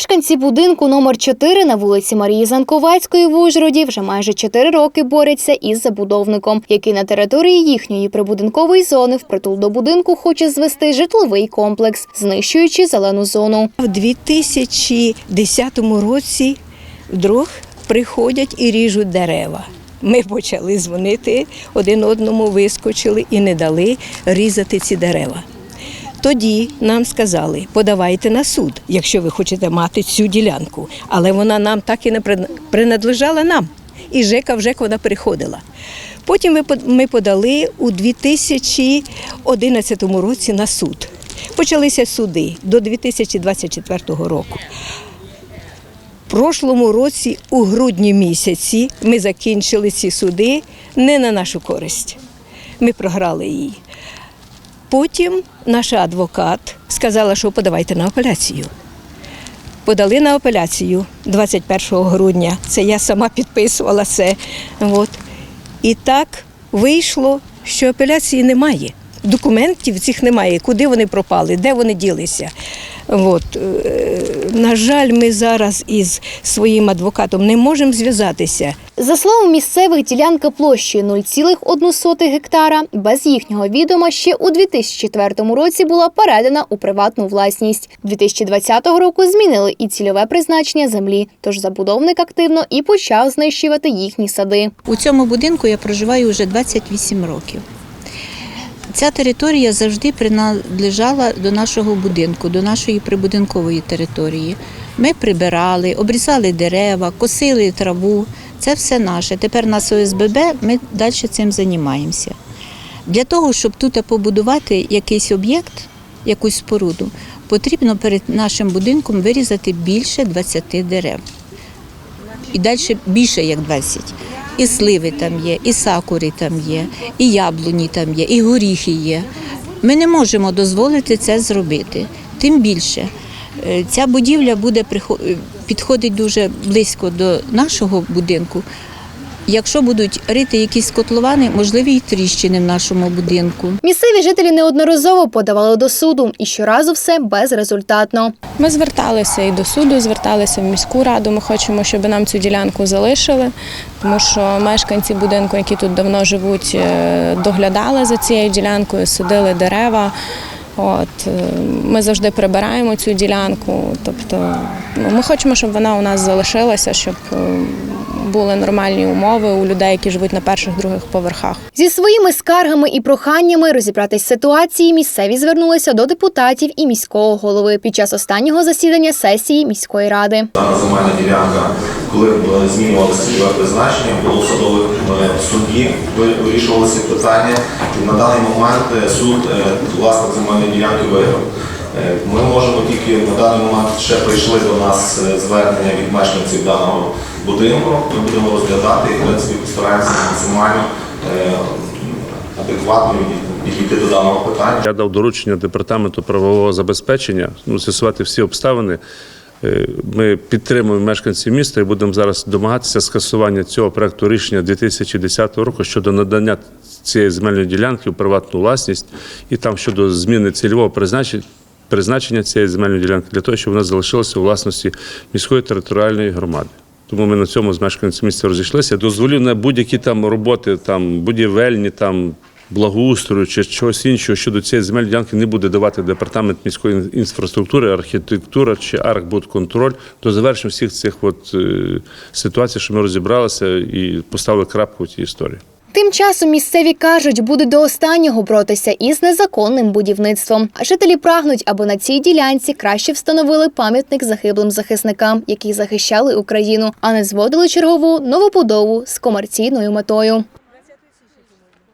Мешканці будинку номер 4 на вулиці Марії Занковецької в Ужгороді вже майже 4 роки борються із забудовником, який на території їхньої прибудинкової зони впритул до будинку хоче звести житловий комплекс, знищуючи зелену зону. У 2010 році вдруг приходять і ріжуть дерева. Ми почали дзвонити один одному, вискочили і не дали різати ці дерева. Тоді нам сказали, подавайте на суд, якщо ви хочете мати цю ділянку. Але вона нам так і не принадлежала нам. І ЖЕКа в ЖЕК вона переходила. Потім ми подали у 2011 році на суд. Почалися суди до 2024 року. В прошлому році, у грудні місяці, ми закінчили ці суди не на нашу користь. Ми програли її. Потім наша адвокат сказала, що подавайте на апеляцію. Подали на апеляцію 21 грудня. Це я сама підписувала це. От. І так вийшло, що апеляції немає. Документів цих немає, куди вони пропали, де вони ділися. От. е, На жаль, ми зараз із своїм адвокатом не можемо зв'язатися. За словом місцевих, ділянка площею 0,1 гектара без їхнього відома ще у 2004 році була передана у приватну власність. 2020 року змінили і цільове призначення землі, тож забудовник активно і почав знищувати їхні сади. У цьому будинку я проживаю вже 28 років. Ця територія завжди принадлежала до нашого будинку, до нашої прибудинкової території. Ми прибирали, обрізали дерева, косили траву. Це все наше. Тепер на ОСББ ми далі цим займаємося. Для того, щоб тут побудувати якийсь об'єкт, якусь споруду, потрібно перед нашим будинком вирізати більше 20 дерев і далі більше як 20. І сливи там є, і сакури там є, і яблуні там є, і горіхи є. Ми не можемо дозволити це зробити. Тим більше е, ця будівля буде е, підходить дуже близько до нашого будинку. Якщо будуть рити якісь котловани, можливі й тріщини в нашому будинку. Місцеві жителі неодноразово подавали до суду, і щоразу все безрезультатно. Ми зверталися і до суду, зверталися в міську раду. Ми хочемо, щоб нам цю ділянку залишили, тому що мешканці будинку, які тут давно живуть, е, доглядали за цією ділянкою, садили дерева. От е, ми завжди прибираємо цю ділянку. Тобто, ну ми хочемо, щоб вона у нас залишилася, щоб е, були нормальні умови у людей, які живуть на перших других поверхах. Зі своїми скаргами і проханнями розібратись з ситуації місцеві звернулися до депутатів і міського голови під час останнього засідання сесії міської ради. Дана земельна ділянка, коли е, змінювалося цільове призначення, було в садових е, ви- вирішувалося питання. На даний момент е, суд власник земельної ділянки виграв. Е, Ми можемо тільки на даний момент ще прийшли до нас е, звернення від мешканців даного будинку. Ми будемо розглядати і в принципі постараємося максимально е, адекватно підійти до даного питання. Я дав доручення департаменту правового забезпечення ну, з'ясувати всі обставини. Ми підтримуємо мешканців міста і будемо зараз домагатися скасування цього проекту рішення 2010 року щодо надання цієї земельної ділянки у приватну власність і там щодо зміни цільового призначення. Призначення цієї земельної ділянки для того, щоб вона залишилася у власності міської територіальної громади. Тому ми на цьому з мешканцями міста розійшлися. Дозволів на будь-які там роботи, там будівельні, там благоустрою чи чогось іншого щодо цієї земельної ділянки не буде давати департамент міської інфраструктури, архітектура чи архбудконтроль до завершення всіх цих от, е, ситуацій, що ми розібралися і поставили крапку в цій історії. Тим часом місцеві кажуть, будуть до останнього боротися із незаконним будівництвом. А жителі прагнуть, аби на цій ділянці краще встановили пам'ятник загиблим захисникам, які захищали Україну, а не зводили чергову новобудову з комерційною метою.